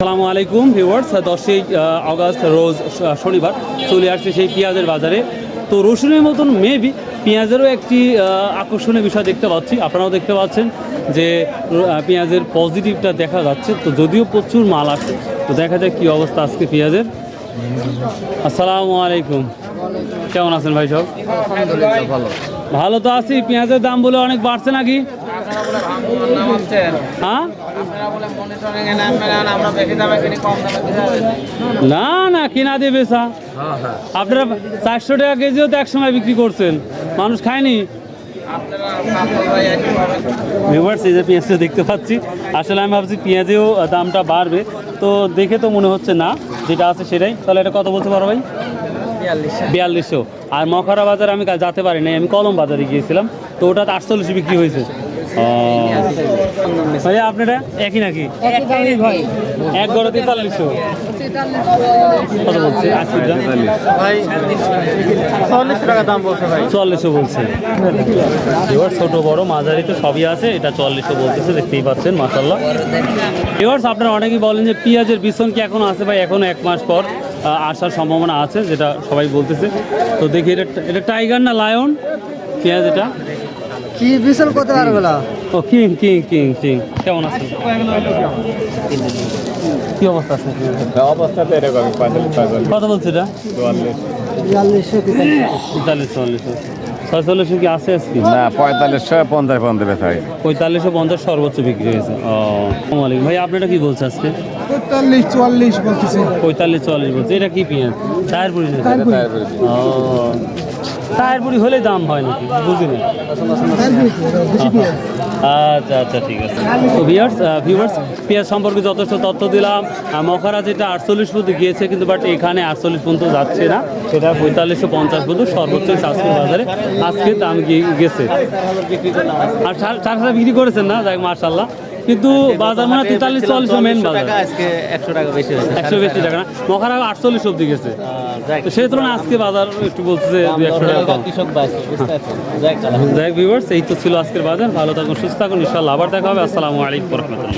আসসালামু আলাইকুম ভিউয়ার্স দশই আগস্ট রোজ শনিবার চলে আসছে সেই পেঁয়াজের বাজারে। তো রসুনের মতন মেবি পেঁয়াজেরও একটি আকর্ষণীয় বিষয় দেখতে পাচ্ছি। আপনারাও দেখতে পাচ্ছেন যে পেঁয়াজের পজিটিভটা দেখা যাচ্ছে। তো যদিও প্রচুর মাল আসে তো দেখা যায় কি অবস্থা আজকে পেঁয়াজের। আসসালামু আলাইকুম। কেমন আছেন ভাই সব? ভালো। ভালো তো আছি। পেঁয়াজের দাম বলে অনেক বাড়ছে নাকি? হ্যাঁ? আপনারা বলে মনিটরিং এ নামবেন আমরা বেশি দামে কিনি কম দামে কিনে হবে না না কিনা দিয়ে বেচা। হ্যাঁ হ্যাঁ। আপনারা চারশো টাকা কেজিও তো এক সময় বিক্রি করছেন। মানুষ খায়নি? ভিউয়ার্স এই যে পেঁয়াজটা দেখতে পাচ্ছি। আসলে আমি ভাবছি পেঁয়াজেও দামটা বাড়বে। তো দেখে তো মনে হচ্ছে না যেটা আছে সেটাই। তাহলে এটা কত বলতে পারো ভাই? বিয়াল্লিশশো। আর মখরা বাজার আমি কাল যেতে পারি নাই আমি কলম বাজারে গিয়েছিলাম। তো ওটা তো আটচল্লিশে বিক্রি হয়েছে। ভাইয়া আপনারা একই নাকি? এক গড়ে তেতাল্লিশশো কত বলছে? আশি গ্রাম চল্লিশ টাকা দাম বলছে ভাই। চুয়াল্লিশশো বলছে। এবার ছোট বড় মাঝারি তো সবই আছে। এটা বলতেছে দেখতেই পাচ্ছেন মাসাল্লাহ এবার আপনারা অনেকেই বলেন যে পেঁয়াজের বিছন কি এখনও আছে ভাই? এখনও এক মাস পর আসার সম্ভাবনা আছে যেটা সবাই বলতেছে। তো দেখি এটা এটা টাইগার না লায়ন? পেঁয়াজ এটা? কি বিশাল করতে পারবে ও কিং কিং কিং কিং। কেমন আছে কি অবস্থা আছে? অবস্থা তো এরকম কত বলছে এটা? চুয়াল্লিশ। তেতাল্লিশ চুয়াল্লিশশো ছয়চল্লিশশো কি আছে আজকে? না পঁয়তাল্লিশশো পঞ্চাশ হয়েছে। পঁয়তাল্লিশশো পঞ্চাশ সর্বোচ্চ বিক্রি হয়েছে। ও আলাইকুম। ভাই আপনারা কি বলছে আজকে? তেতাল্লিশ চুয়াল্লিশ বলতেছে। পঁয়তাল্লিশ চুয়াল্লিশ বলছে। এটা কি পেঁয়াজ? টায়ার পুরি না ও টায়ার পুরি হলে দাম হয় নাকি? বুঝি না আচ্ছা আচ্ছা ঠিক আছে। তো ভিউয়ার্স ভিউয়ার্স পেঁয়াজ সম্পর্কে যথেষ্ট তথ্য দিলাম। আহ, মখারা যেটা আটচল্লিশ পর্যন্ত গিয়েছে কিন্তু বাট এখানে আটচল্লিশ পর্যন্ত যাচ্ছে না। সেটা পঁয়তাল্লিশশো পঞ্চাশ পর্যন্ত সর্বোচ্চ আজকে বাজারে আজকে দাম গিয়ে- গেছে। আর চার চার বিক্রি করেছেন না? যাই মার্শাল্লাহ কিন্তু বাজার মানে তেতাল্লিশ চল্লিশ মেন বাজার। আজকে একশো টাকা বেশি হয়েছে। একশো বেশি টাকা না? মখারা আটচল্লিশ অব্দি গেছে। তো সেই তুলনায় আজকে বাজার একটু বলছে যে দুই একশো টাকা কৃষক যাই যাই ভিউয়ার্স এই তো ছিল আজকের বাজার। ভালো থাকুন সুস্থ থাকুন ইনশাল্লাহ আবার দেখা হবে। আসসালামু আলাইকুম রহমতুল্লাহ।